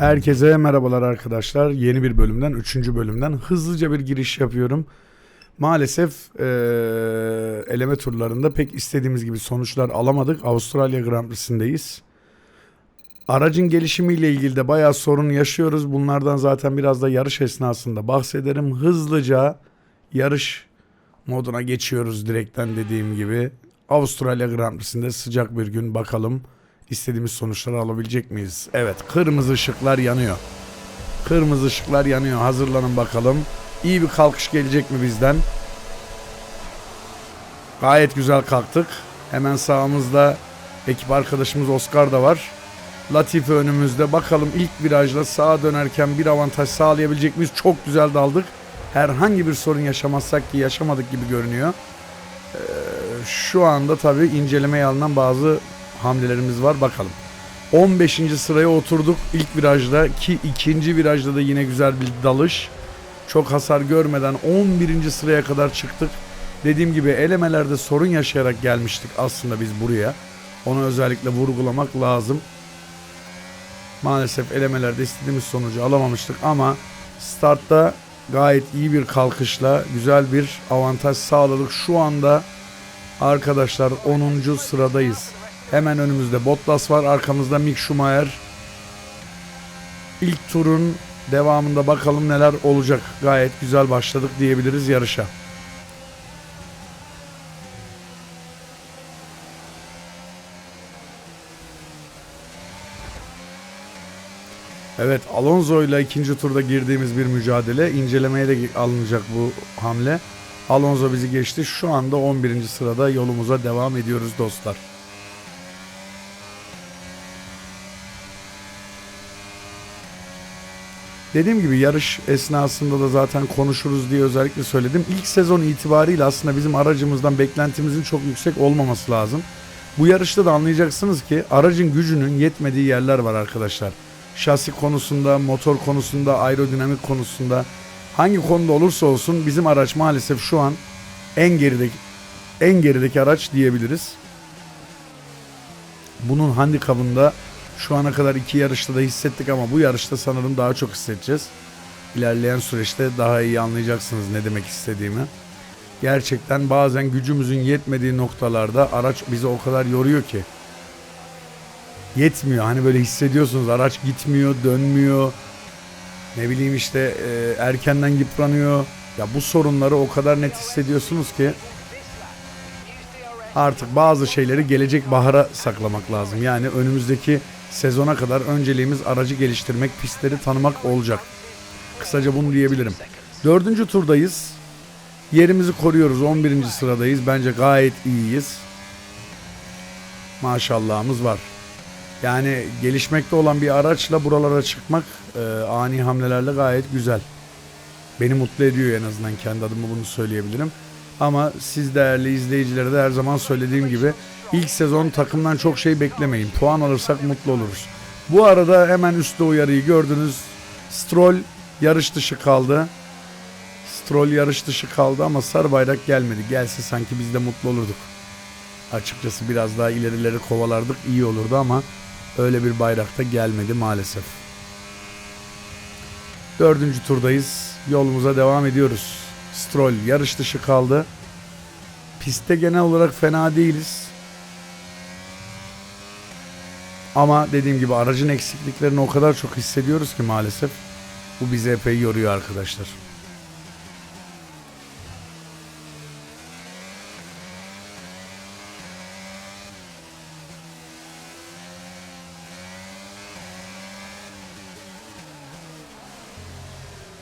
Herkese merhabalar arkadaşlar. Yeni bir bölümden, üçüncü bölümden hızlıca bir giriş yapıyorum. Maalesef eee, eleme turlarında pek istediğimiz gibi sonuçlar alamadık. Avustralya Grand Prix'sindeyiz. Aracın gelişimiyle ilgili de bayağı sorun yaşıyoruz. Bunlardan zaten biraz da yarış esnasında bahsederim. Hızlıca yarış moduna geçiyoruz direkten dediğim gibi. Avustralya Grand Prix'sinde sıcak bir gün bakalım istediğimiz sonuçları alabilecek miyiz? Evet kırmızı ışıklar yanıyor. Kırmızı ışıklar yanıyor. Hazırlanın bakalım. İyi bir kalkış gelecek mi bizden? Gayet güzel kalktık. Hemen sağımızda ekip arkadaşımız Oscar da var. Latife önümüzde. Bakalım ilk virajda sağa dönerken bir avantaj sağlayabilecek miyiz? Çok güzel daldık. Herhangi bir sorun yaşamazsak ki yaşamadık gibi görünüyor. Ee, şu anda tabii incelemeye alınan bazı hamlelerimiz var. Bakalım. 15. sıraya oturduk ilk virajda ki ikinci virajda da yine güzel bir dalış. Çok hasar görmeden 11. sıraya kadar çıktık. Dediğim gibi elemelerde sorun yaşayarak gelmiştik aslında biz buraya. Onu özellikle vurgulamak lazım. Maalesef elemelerde istediğimiz sonucu alamamıştık ama startta gayet iyi bir kalkışla güzel bir avantaj sağladık. Şu anda arkadaşlar 10. sıradayız. Hemen önümüzde Bottas var, arkamızda Mick Schumacher. İlk turun devamında bakalım neler olacak. Gayet güzel başladık diyebiliriz yarışa. Evet Alonso ile ikinci turda girdiğimiz bir mücadele. incelemeye de alınacak bu hamle. Alonso bizi geçti. Şu anda 11. sırada yolumuza devam ediyoruz dostlar. Dediğim gibi yarış esnasında da zaten konuşuruz diye özellikle söyledim. İlk sezon itibariyle aslında bizim aracımızdan beklentimizin çok yüksek olmaması lazım. Bu yarışta da anlayacaksınız ki aracın gücünün yetmediği yerler var arkadaşlar. Şasi konusunda, motor konusunda, aerodinamik konusunda hangi konuda olursa olsun bizim araç maalesef şu an en gerideki en gerideki araç diyebiliriz. Bunun handikapında şu ana kadar iki yarışta da hissettik ama bu yarışta sanırım daha çok hissedeceğiz. İlerleyen süreçte daha iyi anlayacaksınız ne demek istediğimi. Gerçekten bazen gücümüzün yetmediği noktalarda araç bizi o kadar yoruyor ki. Yetmiyor. Hani böyle hissediyorsunuz araç gitmiyor, dönmüyor. Ne bileyim işte e, erkenden yıpranıyor. Ya bu sorunları o kadar net hissediyorsunuz ki artık bazı şeyleri gelecek bahara saklamak lazım. Yani önümüzdeki sezona kadar önceliğimiz aracı geliştirmek, pistleri tanımak olacak. Kısaca bunu diyebilirim. Dördüncü turdayız. Yerimizi koruyoruz. 11. sıradayız. Bence gayet iyiyiz. Maşallahımız var. Yani gelişmekte olan bir araçla buralara çıkmak e, ani hamlelerle gayet güzel. Beni mutlu ediyor en azından kendi adıma bunu söyleyebilirim. Ama siz değerli izleyicilere de her zaman söylediğim gibi ilk sezon takımdan çok şey beklemeyin. Puan alırsak mutlu oluruz. Bu arada hemen üstte uyarıyı gördünüz. Stroll yarış dışı kaldı. Stroll yarış dışı kaldı ama sarı bayrak gelmedi. Gelse sanki biz de mutlu olurduk. Açıkçası biraz daha ilerileri kovalardık iyi olurdu ama öyle bir bayrakta gelmedi maalesef. Dördüncü turdayız. Yolumuza devam ediyoruz. Stroll yarış dışı kaldı. Pistte genel olarak fena değiliz. Ama dediğim gibi aracın eksikliklerini o kadar çok hissediyoruz ki maalesef. Bu bizi epey yoruyor arkadaşlar.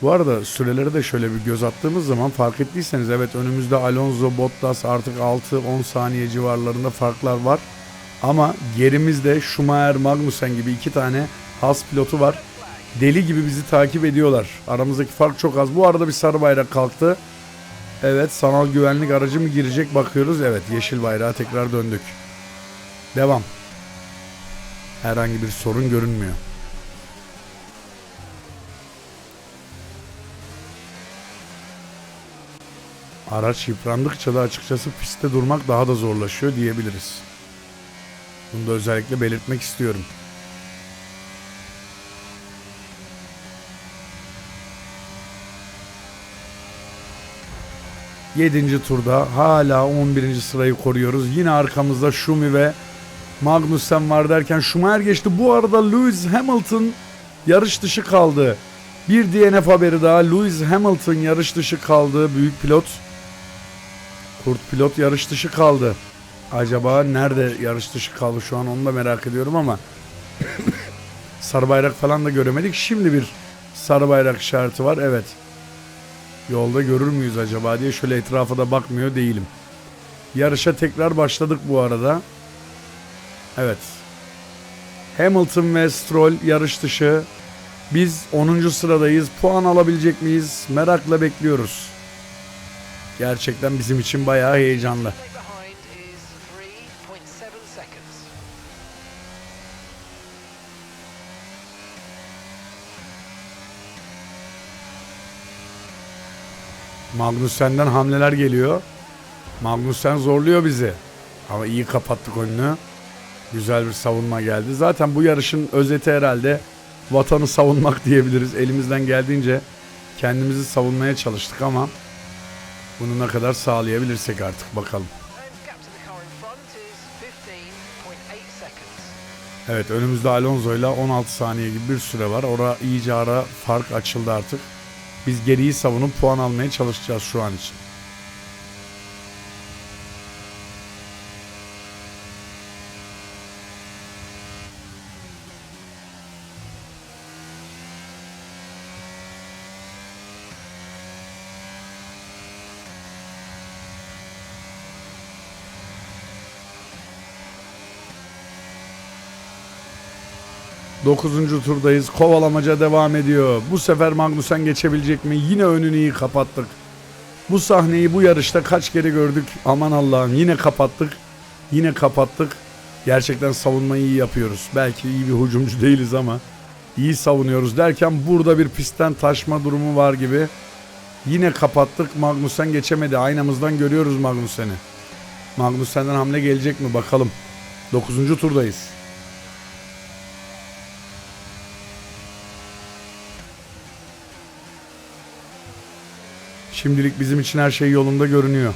Bu arada süreleri de şöyle bir göz attığımız zaman fark ettiyseniz evet önümüzde Alonso, Bottas artık 6-10 saniye civarlarında farklar var. Ama gerimizde Schumacher, Magnussen gibi iki tane has pilotu var. Deli gibi bizi takip ediyorlar. Aramızdaki fark çok az. Bu arada bir sarı bayrak kalktı. Evet sanal güvenlik aracı mı girecek bakıyoruz. Evet yeşil bayrağa tekrar döndük. Devam. Herhangi bir sorun görünmüyor. Araç yıprandıkça da açıkçası pistte durmak daha da zorlaşıyor diyebiliriz. Bunu da özellikle belirtmek istiyorum. Yedinci turda hala 11. sırayı koruyoruz. Yine arkamızda Schumi ve Magnussen var derken Schumacher geçti. Bu arada Lewis Hamilton yarış dışı kaldı. Bir DNF haberi daha. Lewis Hamilton yarış dışı kaldı. Büyük pilot. Kurt pilot yarış dışı kaldı. Acaba nerede yarış dışı kaldı şu an onu da merak ediyorum ama sarı bayrak falan da göremedik. Şimdi bir sarı bayrak işareti var. Evet. Yolda görür müyüz acaba diye şöyle etrafa da bakmıyor değilim. Yarışa tekrar başladık bu arada. Evet. Hamilton ve Stroll yarış dışı. Biz 10. sıradayız. Puan alabilecek miyiz? Merakla bekliyoruz. Gerçekten bizim için bayağı heyecanlı. Stay behind is 3.7 seconds. Magnussen'den hamleler geliyor. Magnussen zorluyor bizi. Ama iyi kapattık önünü. Güzel bir savunma geldi. Zaten bu yarışın özeti herhalde vatanı savunmak diyebiliriz. Elimizden geldiğince kendimizi savunmaya çalıştık ama bunu ne kadar sağlayabilirsek artık bakalım. And gap to the car in front is 15.8 seconds. Evet önümüzde Alonso ile 16 saniye gibi bir süre var. Ora iyice ara fark açıldı artık. Biz geriyi savunup puan almaya çalışacağız şu an için. Dokuzuncu turdayız. Kovalamaca devam ediyor. Bu sefer Magnussen geçebilecek mi? Yine önünü iyi kapattık. Bu sahneyi bu yarışta kaç kere gördük? Aman Allah'ım yine kapattık. Yine kapattık. Gerçekten savunmayı iyi yapıyoruz. Belki iyi bir hücumcu değiliz ama iyi savunuyoruz derken burada bir pistten taşma durumu var gibi. Yine kapattık. Magnussen geçemedi. Aynamızdan görüyoruz Magnussen'i. Magnussen'den hamle gelecek mi bakalım. Dokuzuncu turdayız. Şimdilik bizim için her şey yolunda görünüyor.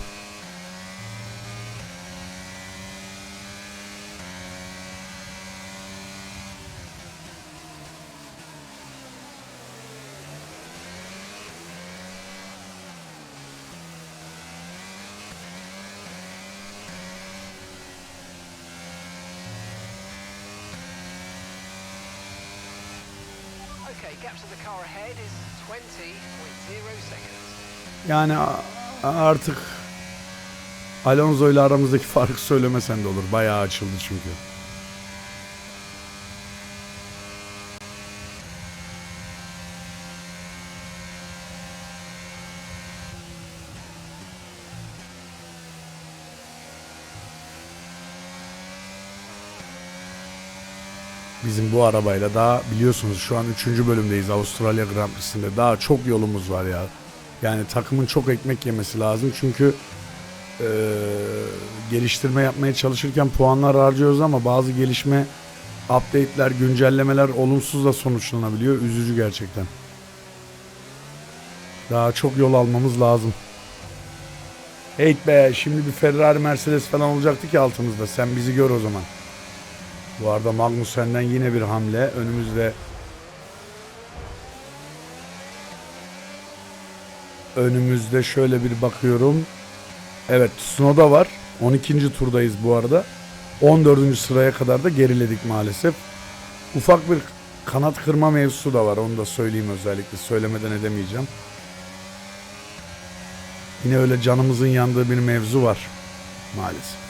Okay, gap to the car ahead is 20.0 seconds. Yani artık Alonso ile aramızdaki farkı söylemesen de olur. Bayağı açıldı çünkü. Bizim bu arabayla daha biliyorsunuz şu an 3. bölümdeyiz Avustralya Grand Prix'sinde. Daha çok yolumuz var ya. Yani takımın çok ekmek yemesi lazım çünkü eee, geliştirme yapmaya çalışırken puanlar harcıyoruz ama bazı gelişme update'ler, güncellemeler olumsuz da sonuçlanabiliyor. Üzücü gerçekten. Daha çok yol almamız lazım. Heyt be şimdi bir Ferrari Mercedes falan olacaktı ki altımızda. Sen bizi gör o zaman. Bu arada Magnussen'den yine bir hamle. Önümüzde Önümüzde şöyle bir bakıyorum. Evet Tsunoda var. 12. turdayız bu arada. 14. sıraya kadar da geriledik maalesef. Ufak bir kanat kırma mevzusu da var. Onu da söyleyeyim özellikle. Söylemeden edemeyeceğim. Yine öyle canımızın yandığı bir mevzu var. Maalesef.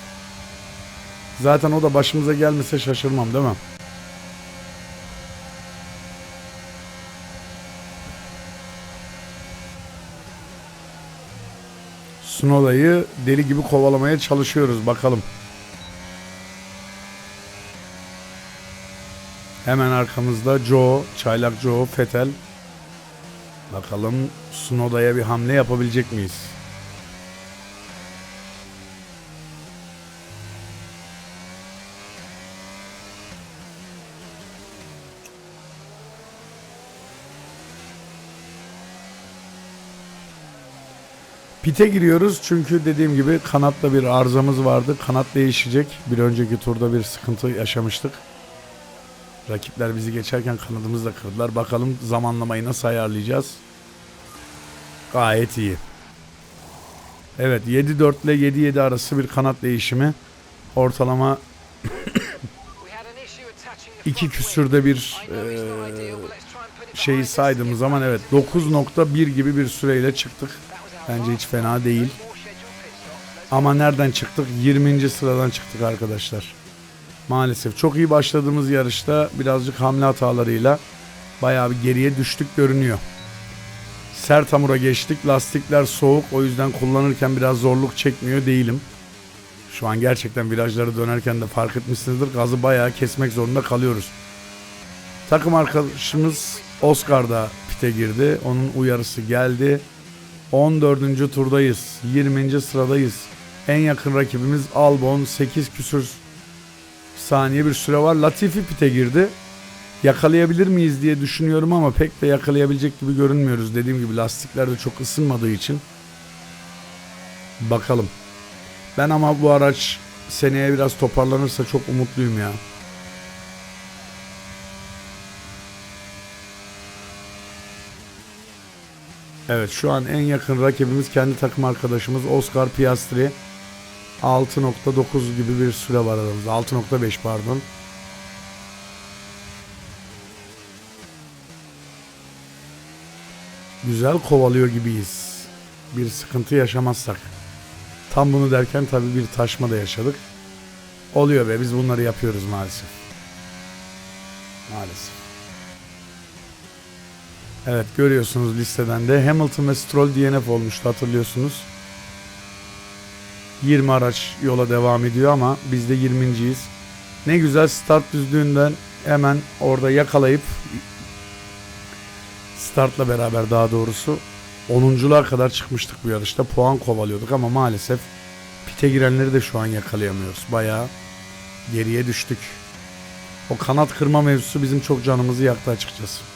Zaten o da başımıza gelmese şaşırmam değil mi? Sunoda'yı deli gibi kovalamaya çalışıyoruz bakalım. Hemen arkamızda Joe, Çaylak Joe, Fetel. Bakalım Sunoda'ya bir hamle yapabilecek miyiz? Pite giriyoruz çünkü dediğim gibi kanatla bir arızamız vardı. Kanat değişecek. Bir önceki turda bir sıkıntı yaşamıştık. Rakipler bizi geçerken kanadımızı da kırdılar. Bakalım zamanlamayı nasıl ayarlayacağız. Gayet iyi. Evet 7-4 ile 7-7 arası bir kanat değişimi. Ortalama iki küsürde bir it şeyi saydığımız zaman evet 9.1 gibi bir süreyle çıktık. Bence hiç fena değil. Ama nereden çıktık? 20. sıradan çıktık arkadaşlar. Maalesef çok iyi başladığımız yarışta birazcık hamle hatalarıyla bayağı bir geriye düştük görünüyor. Sert hamura geçtik. Lastikler soğuk. O yüzden kullanırken biraz zorluk çekmiyor değilim. Şu an gerçekten virajları dönerken de fark etmişsinizdir. Gazı bayağı kesmek zorunda kalıyoruz. Takım arkadaşımız Oscar da pite girdi. Onun uyarısı geldi. 14. turdayız. 20. sıradayız. En yakın rakibimiz Albon. 8 küsür saniye bir süre var. Latifi pite girdi. Yakalayabilir miyiz diye düşünüyorum ama pek de yakalayabilecek gibi görünmüyoruz. Dediğim gibi lastikler de çok ısınmadığı için. Bakalım. Ben ama bu araç seneye biraz toparlanırsa çok umutluyum ya. Evet şu an en yakın rakibimiz kendi takım arkadaşımız Oscar Piastri. 6.9 gibi bir süre var aramızda. 6.5 pardon. Güzel kovalıyor gibiyiz. Bir sıkıntı yaşamazsak. Tam bunu derken tabii bir taşma da yaşadık. Oluyor be biz bunları yapıyoruz maalesef. Maalesef. Evet görüyorsunuz listeden de Hamilton ve Stroll DNF olmuştu hatırlıyorsunuz. 20 araç yola devam ediyor ama biz de 20.yiz. Ne güzel start düzlüğünden hemen orada yakalayıp startla beraber daha doğrusu 10'unculuğa kadar çıkmıştık bu yarışta. Puan kovalıyorduk ama maalesef pite girenleri de şu an yakalayamıyoruz. Bayağı geriye düştük. O kanat kırma mevzusu bizim çok canımızı yaktı açıkçası.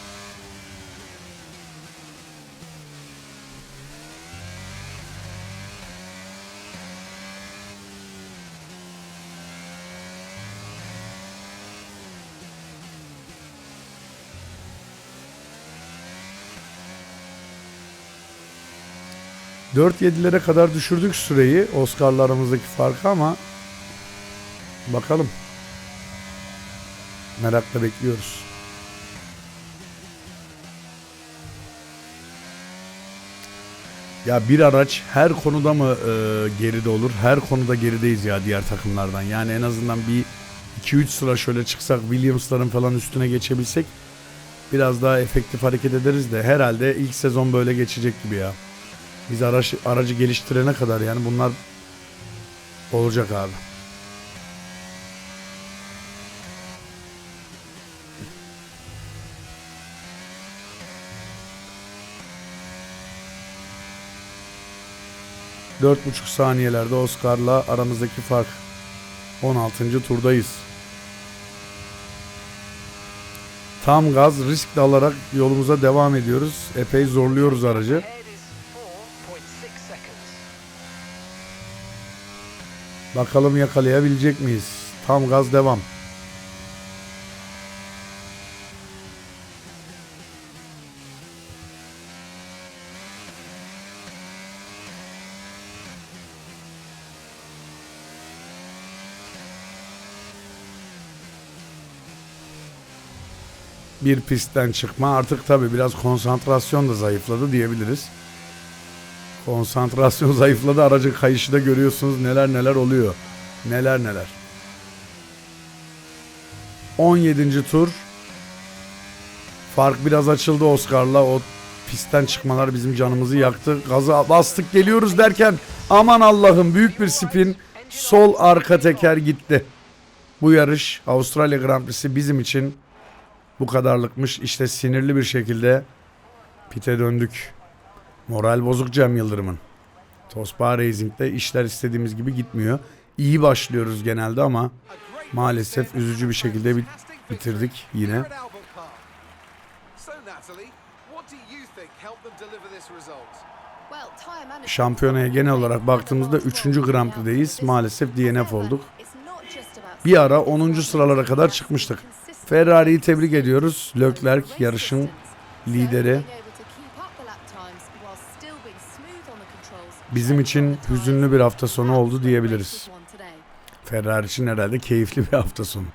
Dört yedilere kadar düşürdük süreyi Oscar'la aramızdaki farkı ama bakalım. Merakla bekliyoruz. Ya bir araç her konuda mı e, geride olur? Her konuda gerideyiz ya diğer takımlardan. Yani en azından bir 2-3 sıra şöyle çıksak Williams'ların falan üstüne geçebilsek biraz daha efektif hareket ederiz de herhalde ilk sezon böyle geçecek gibi ya. Biz araç, aracı geliştirene kadar yani bunlar olacak abi. Dört buçuk saniyelerde Oscar'la aramızdaki fark. 16. turdayız. Tam gaz risk de alarak yolumuza devam ediyoruz. Epey zorluyoruz aracı. Bakalım yakalayabilecek miyiz? Tam gaz devam. Bir pistten çıkma artık tabi biraz konsantrasyon da zayıfladı diyebiliriz. Konsantrasyon zayıfladı. Aracın kayışı da görüyorsunuz neler neler oluyor. Neler neler. 17. tur. Fark biraz açıldı Oscar'la. O pistten çıkmalar bizim canımızı yaktı. Gaza bastık geliyoruz derken aman Allah'ım büyük bir spin. Sol arka teker gitti. Bu yarış Avustralya Grand Prix'si bizim için bu kadarlıkmış. İşte sinirli bir şekilde pite döndük. Moral bozuk Cem Yıldırım'ın. Tospa Racing'de işler istediğimiz gibi gitmiyor. İyi başlıyoruz genelde ama maalesef üzücü bir şekilde bit- bitirdik yine. Şampiyonaya genel olarak baktığımızda 3. Grand Prix'deyiz. Maalesef DNF olduk. Bir ara 10. sıralara kadar çıkmıştık. Ferrari'yi tebrik ediyoruz. Leclerc yarışın lideri. Bizim için hüzünlü bir hafta sonu oldu diyebiliriz. Ferrari için herhalde keyifli bir hafta sonu.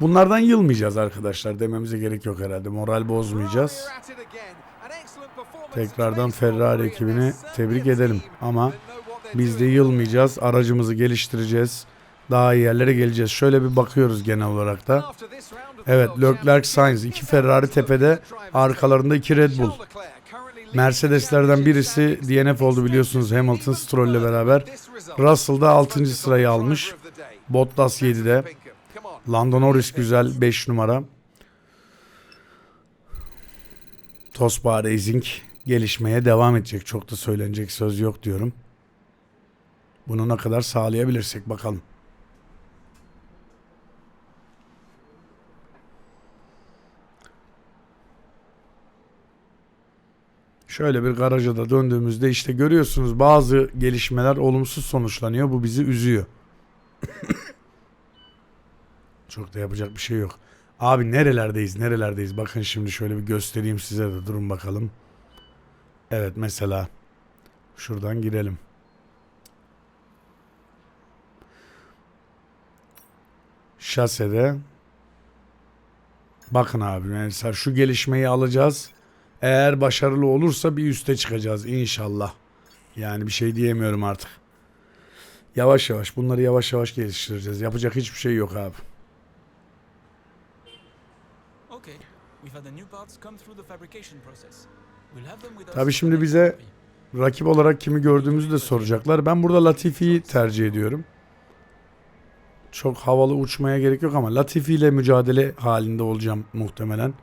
Bunlardan yılmayacağız arkadaşlar dememize gerek yok herhalde. Moral bozmayacağız. Tekrardan Ferrari ekibini tebrik edelim. Ama biz de yılmayacağız. Aracımızı geliştireceğiz. Daha iyi yerlere geleceğiz. Şöyle bir bakıyoruz genel olarak da. Evet Leclerc Sainz iki Ferrari tepede arkalarında iki Red Bull. Mercedeslerden birisi DNF oldu biliyorsunuz Hamilton Stroll ile beraber. Russell da 6. sırayı almış. Bottas 7'de. Lando Norris güzel 5 numara. Tospa Racing gelişmeye devam edecek. Çok da söylenecek söz yok diyorum. Bunu ne kadar sağlayabilirsek bakalım. Şöyle bir garaja da döndüğümüzde işte görüyorsunuz bazı gelişmeler olumsuz sonuçlanıyor. Bu bizi üzüyor. Çok da yapacak bir şey yok. Abi nerelerdeyiz nerelerdeyiz bakın şimdi şöyle bir göstereyim size de durun bakalım. Evet mesela şuradan girelim. Şasede bakın abi mesela şu gelişmeyi alacağız. Eğer başarılı olursa bir üste çıkacağız inşallah. Yani bir şey diyemiyorum artık. Yavaş yavaş bunları yavaş yavaş geliştireceğiz. Yapacak hiçbir şey yok abi. Okay, we've had the new parts come through the fabrication process. We'll have them with us Tabii for şimdi bize rakip olarak kimi gördüğümüzü de soracaklar. Ben burada Latifi'yi tercih ediyorum. Çok havalı uçmaya gerek yok ama Latifi ile mücadele halinde olacağım muhtemelen.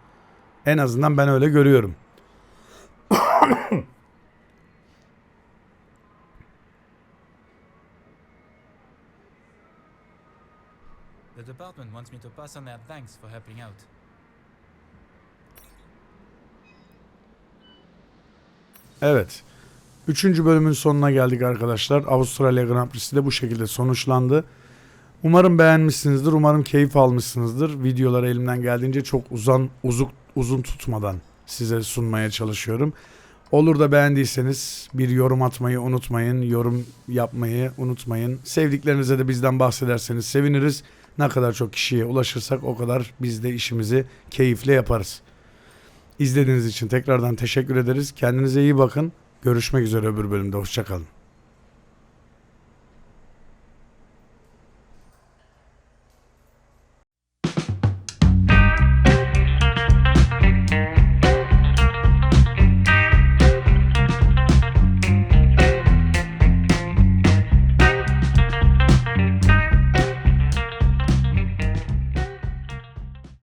En azından ben öyle görüyorum. The department wants me to pass on their thanks for helping out. Evet. Üçüncü bölümün sonuna geldik arkadaşlar. Avustralya Grand Prix'si de bu şekilde sonuçlandı. Umarım beğenmişsinizdir. Umarım keyif almışsınızdır. Videoları elimden geldiğince çok uzun uzun uzun tutmadan size sunmaya çalışıyorum. Olur da beğendiyseniz bir yorum atmayı unutmayın. Yorum yapmayı unutmayın. Sevdiklerinize de bizden bahsederseniz seviniriz. Ne kadar çok kişiye ulaşırsak o kadar biz de işimizi keyifle yaparız. İzlediğiniz için tekrardan teşekkür ederiz. Kendinize iyi bakın. Görüşmek üzere öbür bölümde. Hoşçakalın.